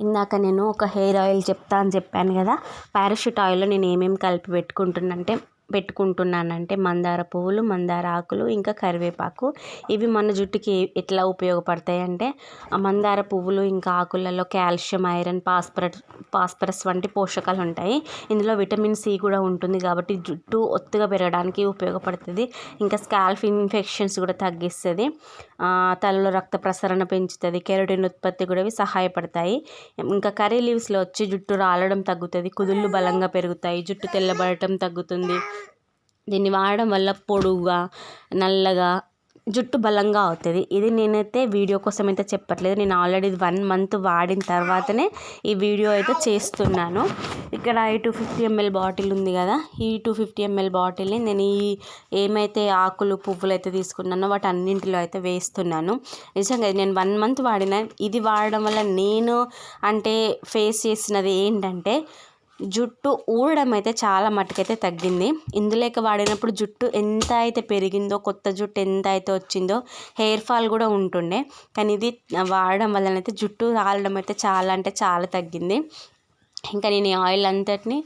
ఇందాక నేను ఒక హెయిర్ ఆయిల్ చెప్తా అని చెప్పాను కదా పారాషూట్ ఆయిల్లో నేను ఏమేమి కలిపి పెట్టుకుంటున్నా అంటే పెట్టుకుంటున్నానంటే మందార పువ్వులు మందార ఆకులు ఇంకా కరివేపాకు. ఇవి మన జుట్టుకి ఎట్లా ఉపయోగపడతాయి అంటే ఆ మందార పువ్వులు ఇంకా ఆకులలో కాల్షియం ఐరన్ ఫాస్ఫరస్ ఫాస్ఫరస్ వంటి పోషకాలు ఉంటాయి. ఇందులో విటమిన్ సి కూడా ఉంటుంది కాబట్టి జుట్టు ఒత్తుగా పెరగడానికి ఉపయోగపడుతుంది. ఇంకా స్కాల్ఫ్ ఇన్ఫెక్షన్స్ కూడా తగ్గిస్తుంది. తలలో రక్త ప్రసరణ పెంచుతుంది కెరటిన్ ఉత్పత్తి కూడా ఇవి సహాయపడతాయి. ఇంకా కర్రీ లీవ్స్లో వచ్చి జుట్టు రాలడం తగ్గుతుంది కుదుళ్ళు బలంగా పెరుగుతాయి జుట్టు తెల్లబడటం తగ్గుతుంది. దీన్ని వాడడం వల్ల పొడువుగా నల్లగా జుట్టు బలంగా అవుతుంది. ఇది నేనైతే వీడియో కోసం అయితే చెప్పట్లేదు. నేను ఆల్రెడీ వన్ మంత్ వాడిన తర్వాతనే ఈ వీడియో అయితే చేస్తున్నాను. ఇక్కడ ఈ టూ ఫిఫ్టీ ఎంఎల్ బాటిల్ ఉంది కదా ఈ టూ ఫిఫ్టీ ఎంఎల్ బాటిల్ని నేను ఈ ఏమైతే ఆకులు పువ్వులు అయితే తీసుకున్నానో వాటి అన్నింటిలో అయితే వేస్తున్నాను. నిజంగా నేను వన్ మంత్ వాడిన. ఇది వాడడం వల్ల నేను అంటే ఫేస్ చేసినది ఏంటంటే జుట్టు ఊడడం అయితే చాలా మట్టుకైతే తగ్గింది. ఇందులోకి వాడినప్పుడు జుట్టు ఎంత అయితే పెరిగిందో కొత్త జుట్టు ఎంత అయితే వచ్చిందో హెయిర్ ఫాల్ కూడా ఉంటుండే. కానీ ఇది వాడడం వల్లనైతే జుట్టు రాలడం అయితే చాలా అంటే చాలా తగ్గింది. ఇంకా నేను ఈ ఆయిల్ అంతటిని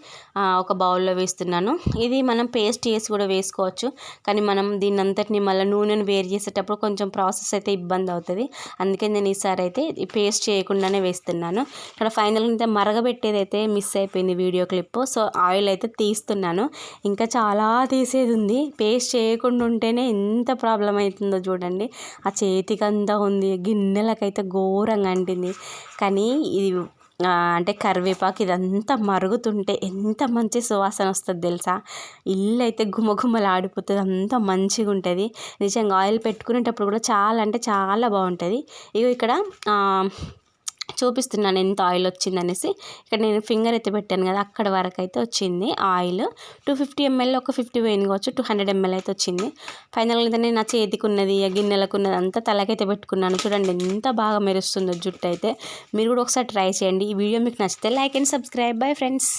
ఒక బౌల్లో వేస్తున్నాను. ఇది మనం పేస్ట్ చేసి కూడా వేసుకోవచ్చు. కానీ మనం దీని అంతటిని మళ్ళీ నూనెను వేరు చేసేటప్పుడు కొంచెం ప్రాసెస్ అయితే ఇబ్బంది అవుతుంది. అందుకే నేను ఈసారి అయితే పేస్ట్ చేయకుండానే వేస్తున్నాను. ఇక్కడ ఫైనల్ అయితే మరగబెట్టేది అయితే మిస్ అయిపోయింది వీడియో క్లిప్. సో ఆయిల్ అయితే తీస్తున్నాను. ఇంకా చాలా తీసేది ఉంది. పేస్ట్ చేయకుండా ఉంటేనే ఎంత ప్రాబ్లం అవుతుందో చూడండి. ఆ చేతికంతా ఉంది. గిన్నెలకైతే ఘోరంగా అంటింది. కానీ ఇది అంటే కరివేపాకు ఇదంతా మరుగుతుంటే ఎంత మంచి సువాసన వస్తుంది తెలుసా? ఇల్లు అయితే గుమగుమలాడిపోతుంది అంత మంచిగా ఉంటుంది నిజంగా ఆయిల్ పెట్టుకునేటప్పుడు కూడా చాలా అంటే చాలా బాగుంటుంది. ఇగో ఇక్కడ చూపిస్తున్నాను ఎంత ఆయిల్ వచ్చింది అనేసి ఇక్కడ నేను ఫింగర్ అయితే పెట్టాను కదా అక్కడ వరకు అయితే వచ్చింది ఆయిల్. టూ ఫిఫ్టీ ఎంఎల్ ఒక ఫిఫ్టీ పోయింది కావచ్చు టూ హండ్రెడ్ ఎంఎల్ అయితే వచ్చింది. ఫైనల్గా అయితే నేను నా చేతికి ఉన్నది గిన్నెలకు ఉన్నది అంతా తలకైతే పెట్టుకున్నాను. చూడండి ఎంత బాగా మెరుస్తుందో జుట్టు అయితే. మీరు కూడా ఒకసారి ట్రై చేయండి. ఈ వీడియో మీకు నచ్చితే like and subscribe. Bye friends